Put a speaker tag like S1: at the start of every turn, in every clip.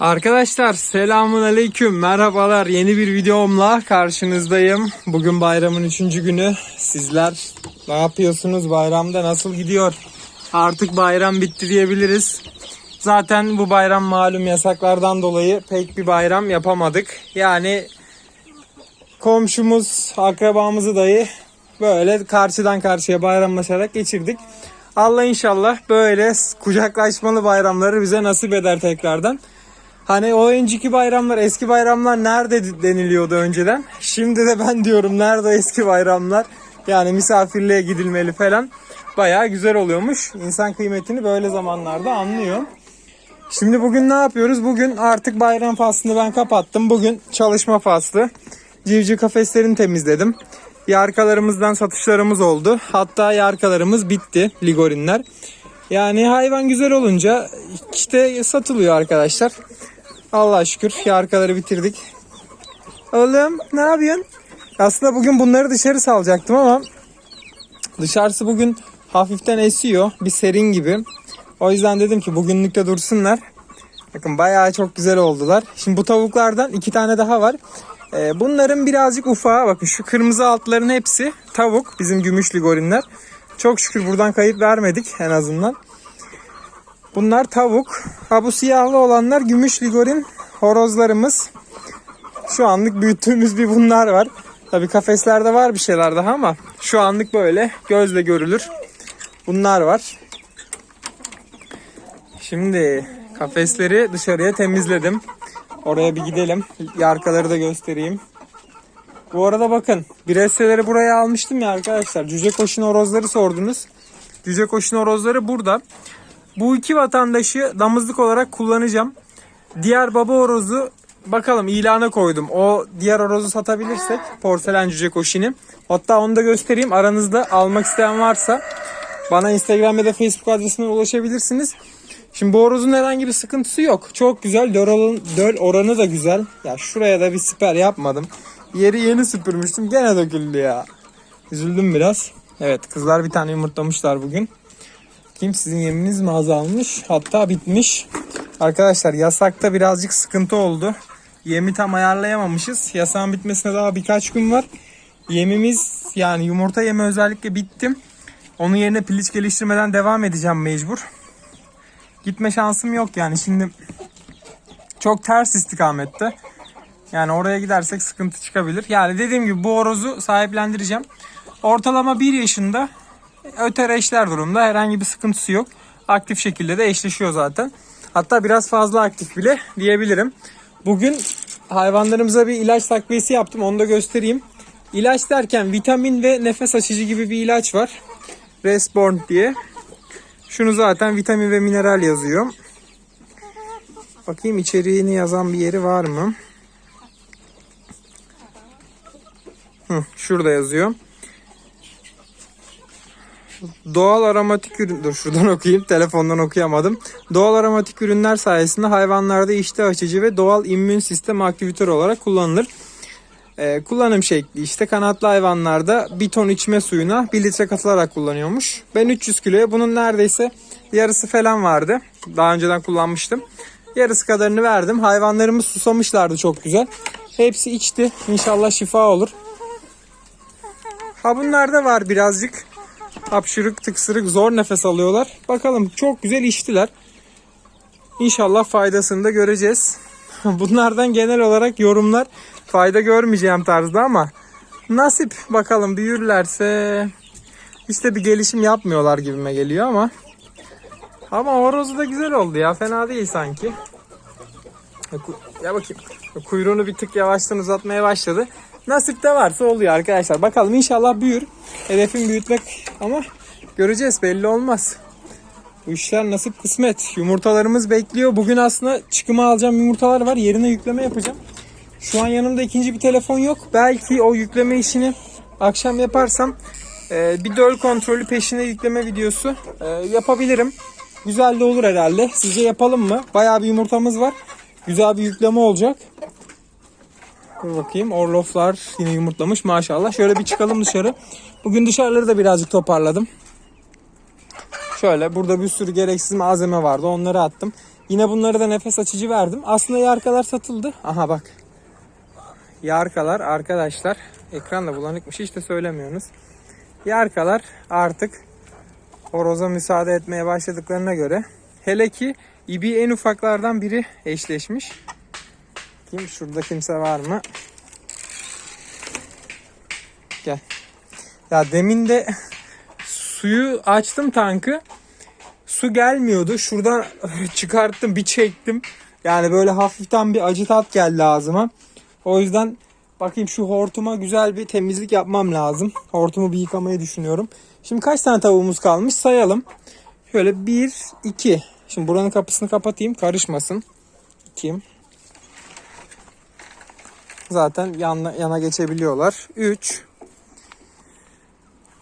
S1: Arkadaşlar selamun aleyküm merhabalar yeni bir videomla karşınızdayım. Bugün bayramın 3. günü sizler ne yapıyorsunuz bayramda nasıl gidiyor? Artık bayram bitti diyebiliriz. Zaten bu bayram malum yasaklardan dolayı pek bir bayram yapamadık. Yani komşumuz, akrabamızı dayı böyle karşıdan karşıya bayramlaşarak geçirdik. Allah inşallah böyle kucaklaşmalı bayramları bize nasip eder tekrardan. Hani o önceki bayramlar, eski bayramlar nerede deniliyordu önceden? Şimdi de ben diyorum nerede eski bayramlar? Yani misafirliğe gidilmeli falan. Bayağı güzel oluyormuş. İnsan kıymetini böyle zamanlarda anlıyor. Şimdi bugün ne yapıyoruz? Bugün artık bayram faslını ben kapattım. Bugün çalışma faslı. Civciv kafeslerini temizledim. Yarkalarımızdan satışlarımız oldu. Hatta yarkalarımız bitti. Ligorinler. Yani hayvan güzel olunca işte satılıyor arkadaşlar. Allah şükür yarkaları bitirdik. Oğlum ne yapıyorsun? Aslında bugün bunları dışarı salacaktım ama dışarısı bugün hafiften esiyor. Bir serin gibi. O yüzden dedim ki bugünlükte de dursunlar. Bakın bayağı çok güzel oldular. Şimdi bu tavuklardan iki tane daha var. Ee, bunların birazcık ufağı bakın şu kırmızı altların hepsi tavuk bizim gümüşlü gorinler. Çok şükür buradan kayıp vermedik en azından. Bunlar tavuk. Ha bu siyahlı olanlar gümüş gorin horozlarımız şu anlık büyüttüğümüz bir bunlar var. Tabi kafeslerde var bir şeyler daha ama şu anlık böyle gözle görülür. Bunlar var. Şimdi kafesleri dışarıya temizledim. Oraya bir gidelim. Yarkaları da göstereyim. Bu arada bakın bireyseleri buraya almıştım ya arkadaşlar. Cüce koşun horozları sordunuz. Cüce koşun horozları burada. Bu iki vatandaşı damızlık olarak kullanacağım. Diğer baba orozu, bakalım ilana koydum. O diğer orozu satabilirsek porselen cüce koşini. Hatta onu da göstereyim. Aranızda almak isteyen varsa bana Instagram ya da Facebook adresine ulaşabilirsiniz. Şimdi bu horozun herhangi bir sıkıntısı yok. Çok güzel. Döl, oran, döl oranı da güzel. Ya şuraya da bir siper yapmadım. Yeri yeni süpürmüştüm. Gene döküldü ya. Üzüldüm biraz. Evet kızlar bir tane yumurtlamışlar bugün. Kim sizin yeminiz mi azalmış? Hatta bitmiş. Arkadaşlar yasakta birazcık sıkıntı oldu. Yemi tam ayarlayamamışız. Yasağın bitmesine daha birkaç gün var. Yemimiz yani yumurta yemi özellikle bittim. Onun yerine piliç geliştirmeden devam edeceğim mecbur. Gitme şansım yok yani şimdi çok ters istikamette. Yani oraya gidersek sıkıntı çıkabilir. Yani dediğim gibi bu horozu sahiplendireceğim. Ortalama 1 yaşında öter eşler durumda. Herhangi bir sıkıntısı yok. Aktif şekilde de eşleşiyor zaten. Hatta biraz fazla aktif bile diyebilirim. Bugün hayvanlarımıza bir ilaç takviyesi yaptım. Onu da göstereyim. İlaç derken vitamin ve nefes açıcı gibi bir ilaç var. Resborn diye. Şunu zaten vitamin ve mineral yazıyor. Bakayım içeriğini yazan bir yeri var mı? Hı, şurada yazıyor. Doğal aromatik ürün... Dur şuradan okuyayım. Telefondan okuyamadım. Doğal aromatik ürünler sayesinde hayvanlarda iştah açıcı ve doğal immün sistem aktivitör olarak kullanılır. Ee, kullanım şekli işte kanatlı hayvanlarda bir ton içme suyuna bir litre katılarak kullanıyormuş. Ben 300 kiloya bunun neredeyse yarısı falan vardı. Daha önceden kullanmıştım. Yarısı kadarını verdim. Hayvanlarımız susamışlardı çok güzel. Hepsi içti. İnşallah şifa olur. Ha bunlar da var birazcık. Hapşırık tıksırık zor nefes alıyorlar. Bakalım çok güzel içtiler. İnşallah faydasını da göreceğiz. Bunlardan genel olarak yorumlar fayda görmeyeceğim tarzda ama nasip bakalım büyürlerse işte bir gelişim yapmıyorlar gibime geliyor ama ama horozu da güzel oldu ya fena değil sanki. Ya bakayım kuyruğunu bir tık yavaştan uzatmaya başladı. Nasip de varsa oluyor arkadaşlar. Bakalım inşallah büyür. Hedefim büyütmek ama göreceğiz belli olmaz. Bu işler nasip kısmet. Yumurtalarımız bekliyor. Bugün aslında çıkıma alacağım yumurtalar var. Yerine yükleme yapacağım. Şu an yanımda ikinci bir telefon yok. Belki o yükleme işini akşam yaparsam e, bir döl kontrolü peşine yükleme videosu e, yapabilirim. Güzel de olur herhalde. Sizce yapalım mı? Bayağı bir yumurtamız var. Güzel bir yükleme olacak. Dur bakayım. Orloflar yine yumurtlamış maşallah. Şöyle bir çıkalım dışarı. Bugün dışarıları da birazcık toparladım. Şöyle burada bir sürü gereksiz malzeme vardı. Onları attım. Yine bunları da nefes açıcı verdim. Aslında yarkalar satıldı. Aha bak. Yarkalar arkadaşlar. Ekranla bulanıkmış. Hiç de söylemiyorsunuz. Yarkalar artık horoza müsaade etmeye başladıklarına göre. Hele ki ibi en ufaklardan biri eşleşmiş bakayım. Şurada kimse var mı? Gel. Ya demin de suyu açtım tankı. Su gelmiyordu. Şuradan çıkarttım bir çektim. Yani böyle hafiften bir acı tat geldi ağzıma. O yüzden bakayım şu hortuma güzel bir temizlik yapmam lazım. Hortumu bir yıkamayı düşünüyorum. Şimdi kaç tane tavuğumuz kalmış sayalım. Şöyle 1, 2. Şimdi buranın kapısını kapatayım karışmasın. 2, zaten yana, yana geçebiliyorlar. 3.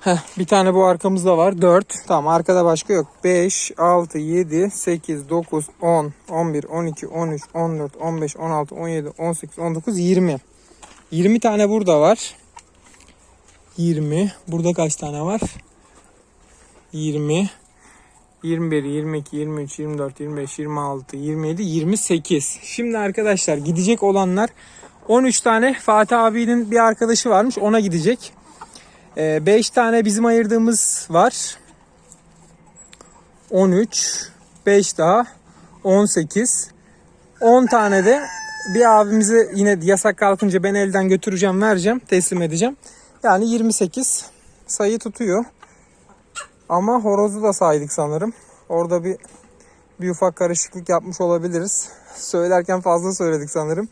S1: Heh, bir tane bu arkamızda var. 4. Tamam arkada başka yok. 5, 6, 7, 8, 9, 10, 11, 12, 13, 14, 15, 16, 17, 18, 19, 20. 20 tane burada var. 20. Burada kaç tane var? 20. 21, 22, 23, 24, 25, 26, 27, 28. Şimdi arkadaşlar gidecek olanlar 13 tane Fatih abinin bir arkadaşı varmış ona gidecek. 5 ee, tane bizim ayırdığımız var. 13, 5 daha 18. 10 tane de bir abimize yine yasak kalkınca ben elden götüreceğim, vereceğim, teslim edeceğim. Yani 28 sayı tutuyor. Ama horozu da saydık sanırım. Orada bir bir ufak karışıklık yapmış olabiliriz. Söylerken fazla söyledik sanırım.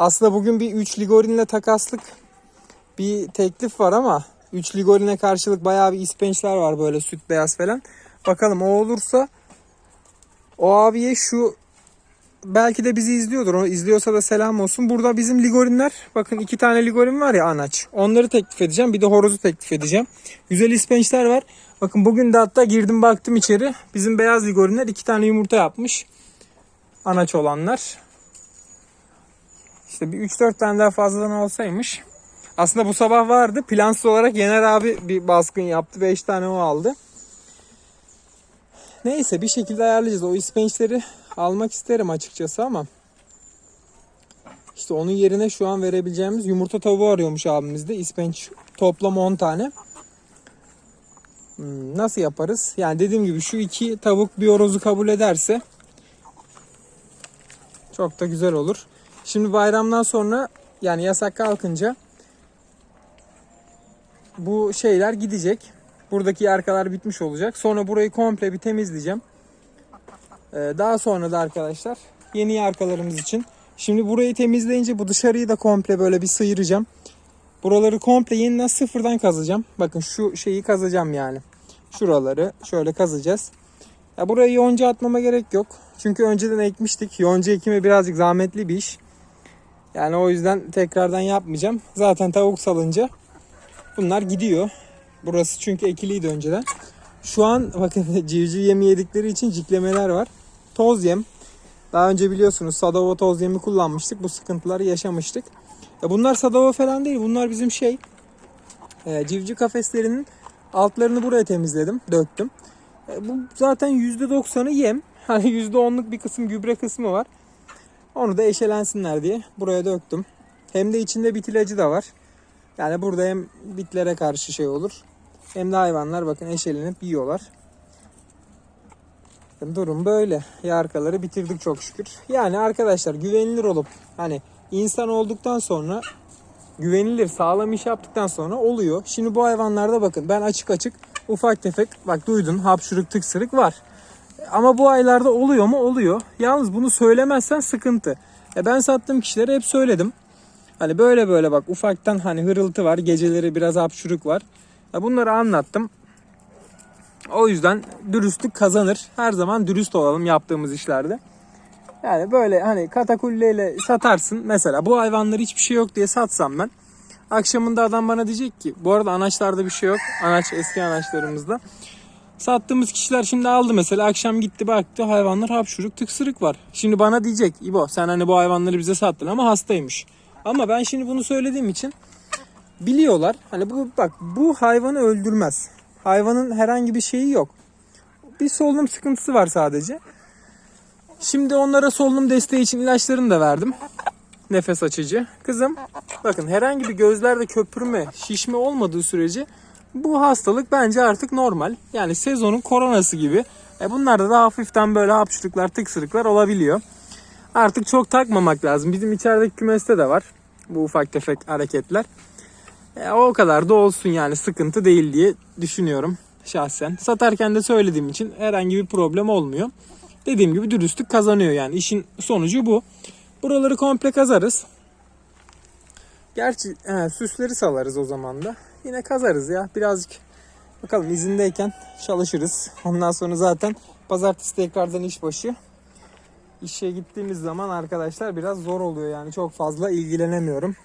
S1: Aslında bugün bir 3 Ligorin'le takaslık bir teklif var ama 3 Ligorin'e karşılık bayağı bir ispençler var böyle süt beyaz falan. Bakalım o olursa o abiye şu belki de bizi izliyordur. O izliyorsa da selam olsun. Burada bizim ligorinler bakın iki tane ligorin var ya anaç. Onları teklif edeceğim. Bir de horozu teklif edeceğim. Güzel ispençler var. Bakın bugün de hatta girdim baktım içeri. Bizim beyaz ligorinler iki tane yumurta yapmış. Anaç olanlar. İşte bir 3-4 tane daha fazladan olsaymış. Aslında bu sabah vardı. Plansız olarak Yener abi bir baskın yaptı. 5 tane o aldı. Neyse bir şekilde ayarlayacağız. O ispençleri almak isterim açıkçası ama işte onun yerine şu an verebileceğimiz yumurta tavuğu arıyormuş abimizde. İspenç toplam 10 tane. Hmm, nasıl yaparız? Yani dediğim gibi şu iki tavuk bir orozu kabul ederse çok da güzel olur. Şimdi bayramdan sonra yani yasak kalkınca bu şeyler gidecek. Buradaki arkalar bitmiş olacak. Sonra burayı komple bir temizleyeceğim. Ee, daha sonra da arkadaşlar yeni yarkalarımız için. Şimdi burayı temizleyince bu dışarıyı da komple böyle bir sıyıracağım. Buraları komple yeniden sıfırdan kazacağım. Bakın şu şeyi kazacağım yani. Şuraları şöyle kazacağız. Ya buraya yonca atmama gerek yok. Çünkü önceden ekmiştik. Yonca ekimi birazcık zahmetli bir iş. Yani o yüzden tekrardan yapmayacağım. Zaten tavuk salınca bunlar gidiyor. Burası çünkü ekiliydi önceden. Şu an bakın civciv yemi yedikleri için ciklemeler var. Toz yem. Daha önce biliyorsunuz sadova toz yemi kullanmıştık. Bu sıkıntıları yaşamıştık. Ya e bunlar sadova falan değil. Bunlar bizim şey e, civciv kafeslerinin altlarını buraya temizledim. Döktüm. E, bu zaten %90'ı yem. Hani %10'luk bir kısım gübre kısmı var. Onu da eşelensinler diye buraya döktüm. Hem de içinde bit ilacı da var. Yani burada hem bitlere karşı şey olur. Hem de hayvanlar bakın eşelenip yiyorlar. Durum böyle. Ya arkaları bitirdik çok şükür. Yani arkadaşlar güvenilir olup hani insan olduktan sonra güvenilir sağlam iş yaptıktan sonra oluyor. Şimdi bu hayvanlarda bakın ben açık açık ufak tefek bak duydun hapşuruk tıksırık var. Ama bu aylarda oluyor mu? Oluyor. Yalnız bunu söylemezsen sıkıntı. E ben sattığım kişilere hep söyledim. Hani böyle böyle bak ufaktan hani hırıltı var. Geceleri biraz hapşuruk var. Ya bunları anlattım. O yüzden dürüstlük kazanır. Her zaman dürüst olalım yaptığımız işlerde. Yani böyle hani katakulleyle satarsın. Mesela bu hayvanları hiçbir şey yok diye satsam ben. Akşamında adam bana diyecek ki bu arada anaçlarda bir şey yok. Anaç eski anaçlarımızda. Sattığımız kişiler şimdi aldı mesela akşam gitti baktı hayvanlar hapşuruk tıksırık var. Şimdi bana diyecek İbo sen hani bu hayvanları bize sattın ama hastaymış. Ama ben şimdi bunu söylediğim için biliyorlar. Hani bu bak bu hayvanı öldürmez. Hayvanın herhangi bir şeyi yok. Bir solunum sıkıntısı var sadece. Şimdi onlara solunum desteği için ilaçlarını da verdim. Nefes açıcı. Kızım bakın herhangi bir gözlerde köpürme, şişme olmadığı sürece bu hastalık bence artık normal. Yani sezonun koronası gibi. E bunlarda da hafiften böyle hapşırıklar, tıksırıklar olabiliyor. Artık çok takmamak lazım. Bizim içerideki kümeste de var. Bu ufak tefek hareketler. E, o kadar da olsun yani sıkıntı değil diye düşünüyorum şahsen. Satarken de söylediğim için herhangi bir problem olmuyor. Dediğim gibi dürüstlük kazanıyor yani işin sonucu bu. Buraları komple kazarız. Gerçi he, süsleri salarız o zaman da yine kazarız ya. Birazcık bakalım izindeyken çalışırız. Ondan sonra zaten pazartesi tekrardan iş başı. İşe gittiğimiz zaman arkadaşlar biraz zor oluyor yani çok fazla ilgilenemiyorum.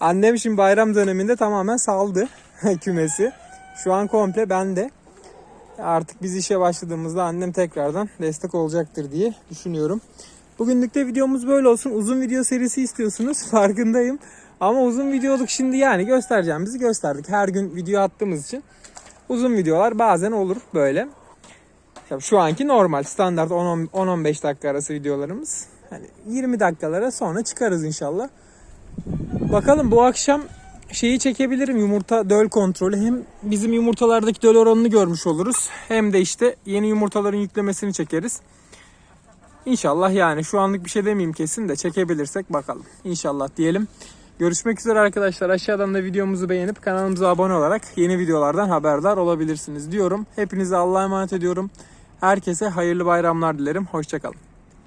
S1: Annem şimdi bayram döneminde tamamen saldı kümesi. Şu an komple bende. Artık biz işe başladığımızda annem tekrardan destek olacaktır diye düşünüyorum. Bugünlük de videomuz böyle olsun. Uzun video serisi istiyorsunuz farkındayım. Ama uzun videoluk şimdi yani göstereceğim bizi gösterdik. Her gün video attığımız için uzun videolar bazen olur böyle. Şu anki normal standart 10-15 dakika arası videolarımız. Yani 20 dakikalara sonra çıkarız inşallah. Bakalım bu akşam şeyi çekebilirim yumurta döl kontrolü. Hem bizim yumurtalardaki döl oranını görmüş oluruz. Hem de işte yeni yumurtaların yüklemesini çekeriz. İnşallah yani şu anlık bir şey demeyeyim kesin de çekebilirsek bakalım. İnşallah diyelim. Görüşmek üzere arkadaşlar. Aşağıdan da videomuzu beğenip kanalımıza abone olarak yeni videolardan haberdar olabilirsiniz diyorum. Hepinize Allah'a emanet ediyorum. Herkese hayırlı bayramlar dilerim. Hoşçakalın.